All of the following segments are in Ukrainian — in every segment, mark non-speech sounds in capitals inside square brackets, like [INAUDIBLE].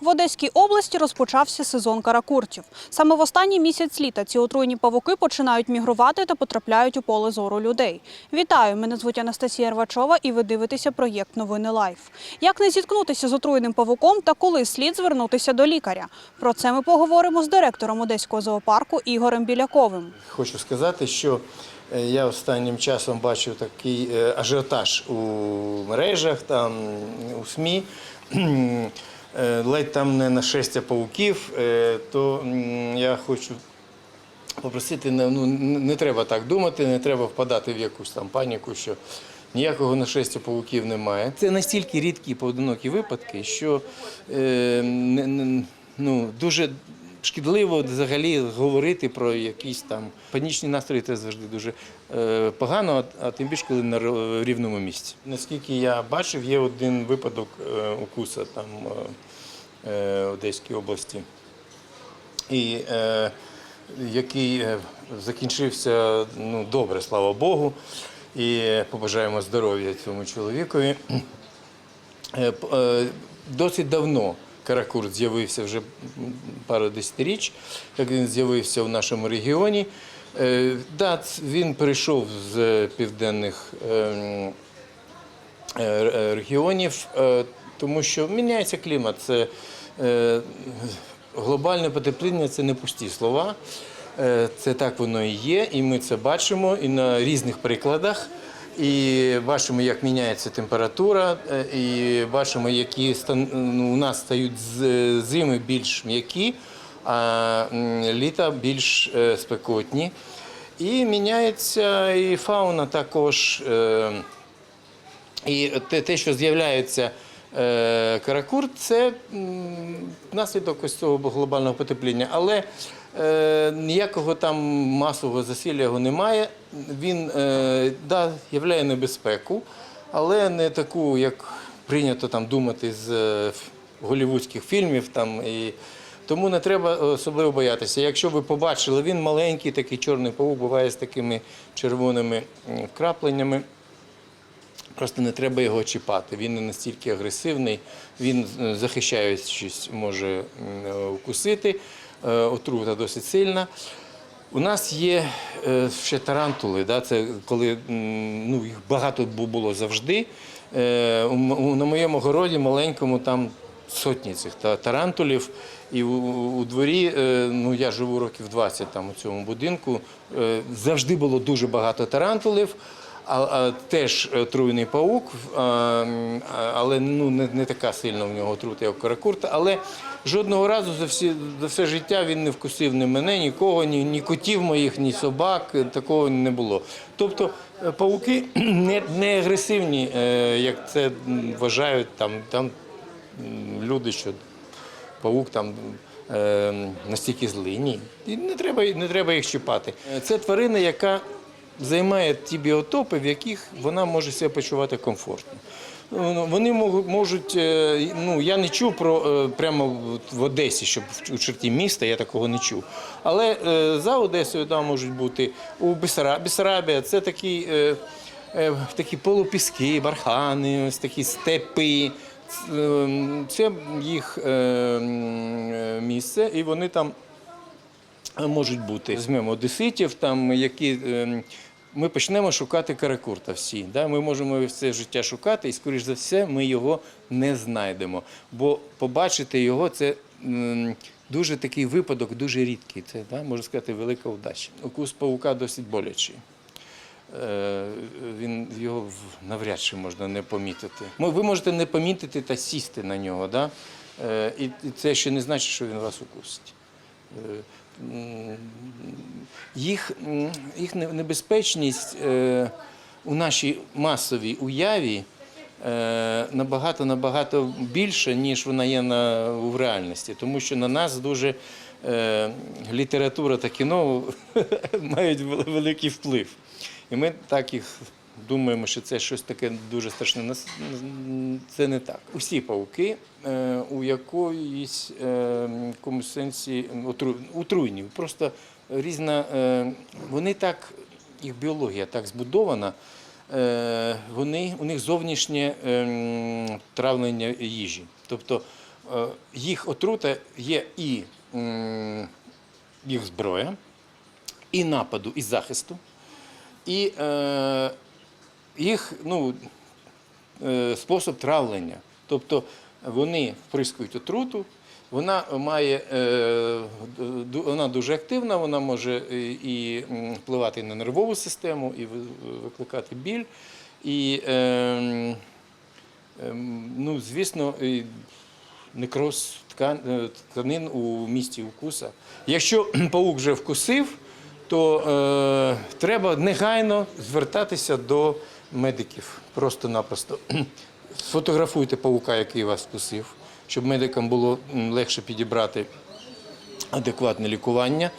В Одеській області розпочався сезон каракуртів. Саме в останній місяць літа ці отруйні павуки починають мігрувати та потрапляють у поле зору людей. Вітаю! Мене звуть Анастасія Рвачова і ви дивитеся проєкт Новини Лайф. Як не зіткнутися з отруйним павуком та коли слід звернутися до лікаря? Про це ми поговоримо з директором Одеського зоопарку Ігорем Біляковим. Хочу сказати, що е, я останнім часом бачив такий е, ажіотаж у мережах, там у СМІ. [CLEARS THROAT] Е, Ледь там не нашестя пауків, е, то я хочу попросити, ну, не треба так думати, не треба впадати в якусь там паніку, що ніякого нашестя пауків немає. Це настільки рідкі поодинокі випадки, що е, ну, дуже шкідливо взагалі говорити про якісь там панічні настрої. Це завжди дуже е, погано, а тим більше, коли на рівному місці. Наскільки я бачив, є один випадок е, укуса там е, е, Одеській області і який закінчився ну, добре, слава Богу. І побажаємо здоров'я цьому чоловікові. Досить давно каракурт з'явився вже пару десятиріч, як він з'явився в нашому регіоні. Е, Да, він прийшов з південних ем, е, е, регіонів, тому що міняється клімат. Це глобальне потепління це не пусті слова. Це так воно і є, і ми це бачимо і на різних прикладах. І бачимо, як міняється температура, е, і бачимо, які ну, у нас стають зими більш м'які, а літа більш е, спекотні. І міняється і фауна також. е, і те що з'являється е, каракурт, це наслідок ось цього глобального потепління. Але е, ніякого там масового засилля його немає. Він е, да, являє небезпеку, але не таку, як прийнято там думати з голівудських фільмів. Там, і, тому не треба особливо боятися. Якщо ви побачили, він маленький, такий чорний павук, буває з такими червоними вкрапленнями. Просто не треба його чіпати. Він не настільки агресивний, він е, захищаючись може е, укусити. Е, Отрута досить сильна. У нас є ще тарантули, да, це коли ну, їх багато було завжди. На моєму городі маленькому там сотні цих тарантулів. І у, у дворі, ну я живу років 20 там у цьому будинку, завжди було дуже багато тарантулів. А, теж е, отруйний паук, але ну, не, не така сильна в нього отрута, як каракурта. Але жодного разу за, всі, за все життя він не вкусив ні мене, нікого, ні, ні котів моїх, ні собак, е, такого не було. Тобто е, пауки [CLEARS THROAT] не, не агресивні, як це вважають там, там люди, що паук там настільки злині, І не треба, не треба їх чіпати. Це тварина, яка займає ті біотопи, в яких вона може себе почувати комфортно. Ну, Вони можуть- е, ну я не чув про е, прямо в Одесі, щоб у черті міста я такого не чув. Але е, за Одесою там можуть бути у Бесара- Бесарабія, це такі, такі полупіски, бархани, ось такі степи. Це їх місце, і вони там можуть бути. Візьмемо одеситів, там, які, е, ми почнемо шукати каракурта всі. Да? Ми можемо все життя шукати, і, скоріш за все, ми його не знайдемо. Бо побачити його це дуже такий випадок, дуже рідкий. Це, да? можна сказати, велика удача. Укус паука досить болячий. Е, Він його навряд чи можна не помітити. Ви можете не помітити та сісти на нього, да? Е, і це ще не значить, що він вас укусить. Їх, їх небезпечність е, у нашій масовій уяві е, набагато набагато більша, ніж вона є на, в реальності. Тому що на нас дуже е, література та кіно [LAUGHS] мають великий вплив. І ми так їх думаємо, що це щось таке дуже страшне. Це не так. Усі пауки е, у якоїсь е, якомусь сенсі отру- отруйні. Просто різна. е, Вони так, їх біологія так збудована. Вони, у них зовнішнє травлення їжі. Тобто їх отрута є і їх зброя, і нападу, і захисту, і їх ну, е, спосіб травлення. Тобто вони вприскують отруту, вона має е, вона дуже активна, вона може і- і впливати на нервову систему, і викликати біль. І, е, ем, ну, звісно, некроз ткан- е, тканин у місті укуса. Якщо [CLEARS THROAT] паук вже вкусив, то е, треба негайно звертатися до медиків просто-напросто. [CLEARS THROAT] Сфотографуйте паука, який вас вкусив, щоб медикам було легше підібрати адекватне лікування.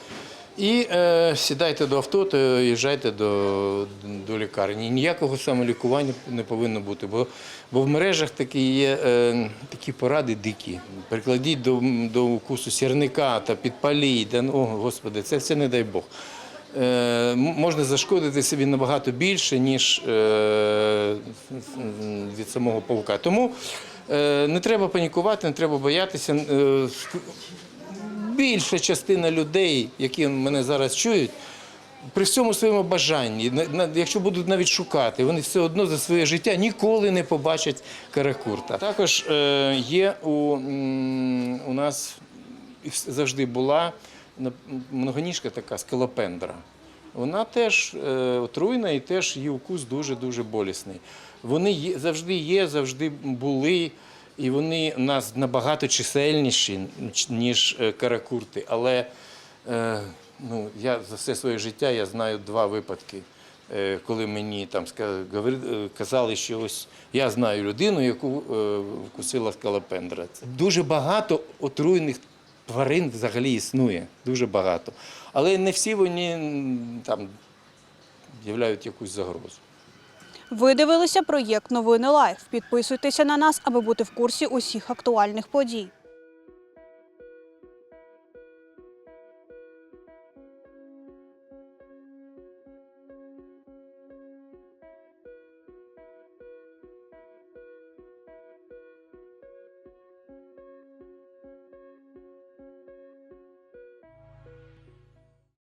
І е, сідайте до авто та їжджайте до, до лікарні. Ніякого самолікування не повинно бути, бо, бо в мережах такі є е, такі поради дикі. Прикладіть до, до укусу сірника та підпаліть. Ну, о, Господи, це все не дай Бог. Е, можна зашкодити собі набагато більше, ніж е, від самого павука. Тому е, не треба панікувати, не треба боятися. Більша частина людей, які мене зараз чують, при всьому своєму бажанні, якщо будуть навіть шукати, вони все одно за своє життя ніколи не побачать каракурта. Також є у, у нас завжди була многоніжка така скалопендра. Вона теж е, отруйна і теж її укус дуже-дуже болісний. Вони є, завжди є, завжди були, і вони у нас набагато чисельніші, ніж е, каракурти. Але е, ну, я за все своє життя я знаю два випадки, коли мені там казали, що ось я знаю людину, яку вкусила скалопендра. Дуже багато отруйних тварин взагалі існує, дуже багато. Але не всі вони там являють якусь загрозу. Ви дивилися проєкт Новини Лайф. Підписуйтеся на нас, аби бути в курсі усіх актуальних подій.